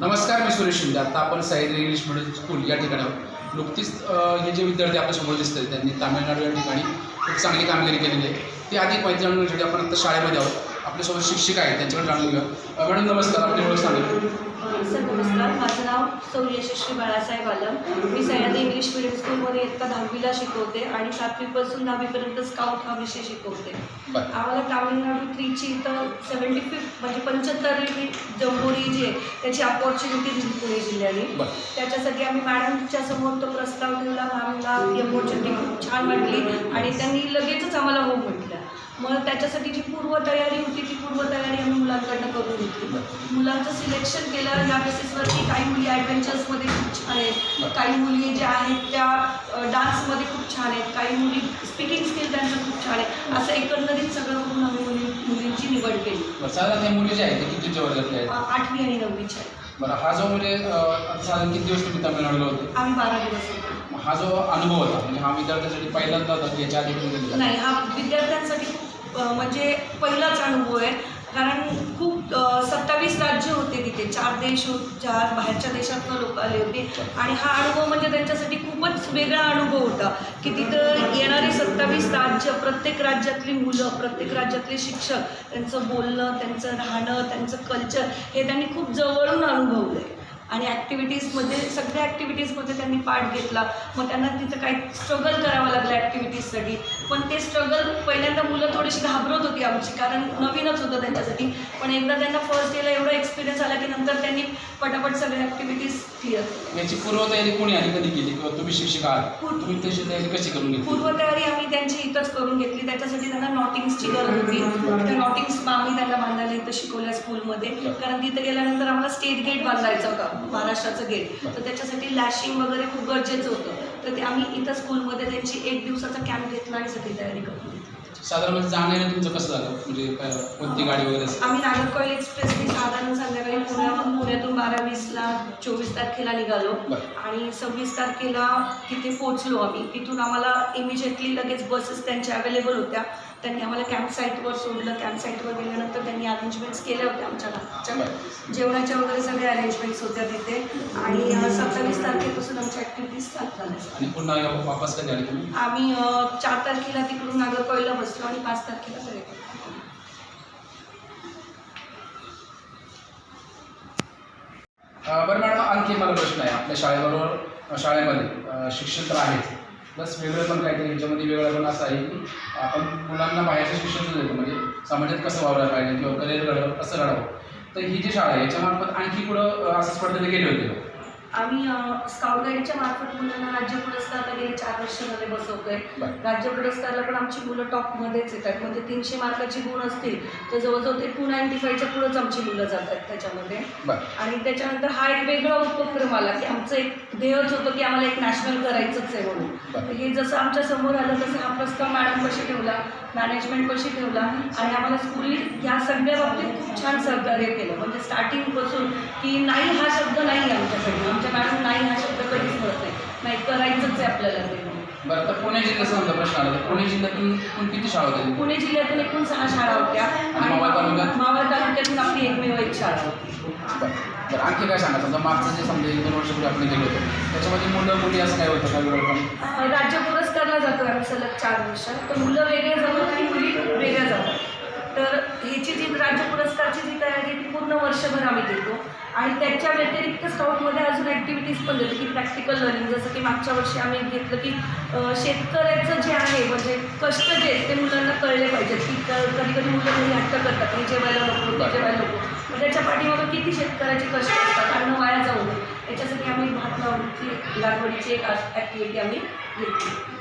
नमस्कार मी सुरेश शिंदे आता आपण साहित्य इंग्लिश मिडियम स्कूल या ठिकाणी आहोत. नुकतीच हे जे विद्यार्थी आपल्यासमोर दिसत आहेत त्यांनी तामिळनाडू या ठिकाणी खूप चांगली कामगिरी केलेली आहे ते आधी माहिती जाणून घेण्यासाठी आपण आता शाळेमध्ये आहोत आपल्यासोबत शिक्षिका आहेत त्यांच्याकडे जाणून घेऊया. मॅडम नमस्कार. आपली ओळख सांगा. सर नमस्कार. माझं नाव सौ यशस्वी बाळासाहेब आलम. मी सह्याद्री इंग्लिश मिडियम स्कूलमध्ये इयत्ता दहावीला शिकवते आणि सातवीपासून दहावीपर्यंत स्काउट हा विषय शिकवते आम्हाला तामिळनाडू थ्रीची इथं सेवन्टी फिफ्थ म्हणजे पंच्याहत्तरवी जम्बोरी जी आहे त्याची अपॉर्च्युनिटी दिली पुणे जिल्ह्याने. त्याच्यासाठी आम्ही मॅडमच्या समोर तो प्रस्ताव ठेवला. मॅमला ही अपॉर्च्युनिटी खूप छान वाटली आणि त्यांनी लगेचच आम्हाला हो म्हटलं मग त्याच्यासाठी जी पूर्वतयारी होती ती पूर्वतयारी आम्ही मुलांकडनं करून घेतली. मुलांचं सिलेक्शन केलं या बेसिसवर की काही मुली ॲडव्हेंचर्समध्ये खूप छान आहेत. काही मुली ज्या आहेत त्या डान्समध्ये खूप छान आहेत. काही मुली स्पीकिंग स्किल त्यांचं खूप छान आहे. असं एकंदरीत सगळं करून आम्ही मुली मुलींची निवड केली. साधारण त्या मुली ज्या आहेत ते कितीच्या वर्गातल्या आहेत? अ, आठवी आणि नववीच्या आहेत. बरं हा जो म्हणजे साधारण किती दिवस तुम्ही तामिळनाडूला होते? आम्ही बारा दिवस होतो. हा जो अनुभव होता म्हणजे हा विद्यार्थ्यासाठी पहिल्यांदा होता याच्या आधी? नाही हा विद्यार्थ्यांसाठी म्हणजे पहिलाच अनुभव आहे. कारण खूप सत्तावीस राज्य होते तिथे. चार देश हो-, चार बाहेरच्या देशातनं लोक आले होते. आणि हा अनुभव म्हणजे त्यांच्यासाठी खूपच वेगळा अनुभव होता. की तिथं येणारी सत्तावीस राज्य प्रत्येक राज्यातली मुलं प्रत्येक राज्यातले शिक्षक त्यांचं बोलणं त्यांचं राहणं त्यांचं कल्चर हे त्यांनी खूप जवळून अनुभवलं आहे आणि ॲक्टिव्हिटीजमध्ये सगळ्या ॲक्टिव्हिटीजमध्ये त्यांनी पार्ट घेतला. मग त्यांना तिथं काही स्ट्रगल करावं ॲक्टिव्हिटीजसाठी पण ते स्ट्रगल पहिल्यांदा मुलं थोडीशी घाबरत होती आमची कारण नवीनच होतं त्यांच्यासाठी. पण एकदा त्यांना फर्स्ट डेला एवढा एक्सपिरियन्स आला की नंतर त्यांनी पटापट सगळ्या ॲक्टिव्हिटीज क्लिअर याची पूर्वतयारी कोणी आधी कधी केली? किंवा तुम्ही शिक्षक आहात? तुम्ही त्याची तयारी कशी करून घेतली? पूर्वतयारी आम्ही त्यांची इथंच करून घेतली. त्याच्यासाठी त्यांना नॉटिंग्सची गरज होती. त्या नॉटिंग्स आम्ही त्यांना बांधायला इथं शिकवल्या स्कूलमध्ये. कारण तिथं गेल्यानंतर आम्हाला स्टेट गेट बांधायचं होतं. महाराष्ट्राचं गेट. तर त्याच्यासाठी लॅशिंग वगैरे खूप गरजेचं होतं. तर ते आम्ही इथं स्कूलमध्ये त्यांची एक दिवसाचा कॅम्प घेतला आणि सगळी तयारी करून घेतली. साधारण म्हणजे जाणं येणं तुमचं कसं झालं? म्हणजे काय कोणती गाडी वगैरे असेल? आम्ही नागरकोईल एक्सप्रेसने साधारण संध्याकाळी पुण्यातून पुण्यातून बारा वीसला चोवीस तारखेला निघालो. बरं. आणि सव्वीस तारखेला तिथे पोहोचलो आम्ही. तिथून आम्हाला इमिजिएटली लगेच बसेस त्यांच्या अवेलेबल होत्या. त्यांनी आम्हाला कॅम्प साईटवर सोडलं. कॅम्प साईटवर गेल्यानंतर त्यांनी अरेंजमेंट्स केल्या होत्या आमच्या जेवणाच्या वगैरे सगळ्या अरेंजमेंट्स होत्या तिथे. आणि सत्तावीस तारखेपासून आमच्या ॲक्टिव्हिटीज आणि पुन्हा या- वापस कधी आले तुम्ही? आम्ही अ, चार तारखेला तिकडून नागरकोईलला बसलो आणि पाच तारखेला अ, बरं मॅडम आणखी मला प्रश्न आहे. आपल्या शाळेबरोबर अ, शाळेमध्ये अ, शिक्षण तर आहेच. प्लस वेगळं पण काहीतरी याच्यामध्ये वेगळं पण असं आहे की आपण मुलांना बाहेरचं शिक्षण देतो. म्हणजे समाजात कसं वावरायला पाहिजे किंवा करिअर घडवं कसं घडावं. तर ही जी शाळा आहे याच्यामार्फत आणखी कुठं अ, असं स्पर्धेला गेले होते? आम्ही स्काउट गाईडच्या मार्फत मुलांना राज्य पुरस्कारला गेले चार वर्षामध्ये बसवतोय. राज्य पुरस्कारला पण आमची मुलं टॉपमध्येच येतात. म्हणजे तीनशे मार्काची गुण असतील तर जवळजवळ ते टू नाईन्टी फायच्या पुढंच आमची मुलं जातात त्याच्यामध्ये. आणि त्याच्यानंतर हा एक वेगळा उपक्रम आला की आमचं एक ध्येयच होतं की आम्हाला एक नॅशनल करायचंच आहे म्हणून. हे जसं आमच्यासमोर आलं तसं हा प्रस्ताव मॅडम कशी ठेवला मॅनेजमेंट कशी ठेवला. आणि आम्हाला स्कूल ह्या सगळ्या बाबतीत खूप छान सहकार्य केलं. म्हणजे स्टार्टिंगपासून की नाही हा शब्द नाही आहे आमच्यासाठी आमच्या मॅडम नाही हा शब्द कधीच म्हणत नाही. नाही करायचंच आहे आपल्याला ते. बरं तर पुणे जिल्ह्याचा समजा प्रश्न आला. तर पुणे जिल्ह्यातून एकूण किती शाळा होत्या? पुणे जिल्ह्यातून एकूण सहा शाळा होत्या. आणि मावळ तालुक्यात? मावळ तालुक्यातून आपली एकमेव एक शाळा होती. बरं आणखी काय सांगा? समजा मागचं जे समजा एक दोन वर्षापूर्वी आपण गेलो होतो त्याच्यामध्ये मुलं मुली असं काय होतं? काय वेळ राज्य पुरस्कारला जातो आम्ही सलग चार वर्ष. तर मुलं वेगळे जातात आणि मुली वेगळ्या जातात. तर ह्याची जी राज्य पुरस्कारची जी तयारी आहे ती पूर्ण वर्षभर आम्ही देतो. आणि त्याच्या व्यतिरिक्त स्काउटमध्ये अजून ॲक्टिव्हिटीज पण देतो की प्रॅक्टिकल लर्निंग जसं की मागच्या वर्षी आम्ही घेतलं की शेतकऱ्याचं जे आहे म्हणजे कष्ट जे आहेत ते मुलांना कळले पाहिजेत. की कधी कधी मुलं घरी हट्ट करतात हे जेवायला नको ते जेवायला नको. मग त्याच्या पाठीमागं किती शेतकऱ्याचे कष्ट असतात अन्न वाया जाऊ नये. याच्यासाठी आम्ही भात लावणीची लागवडीची एक ॲक्टिव्हिटी आम्ही घेतली.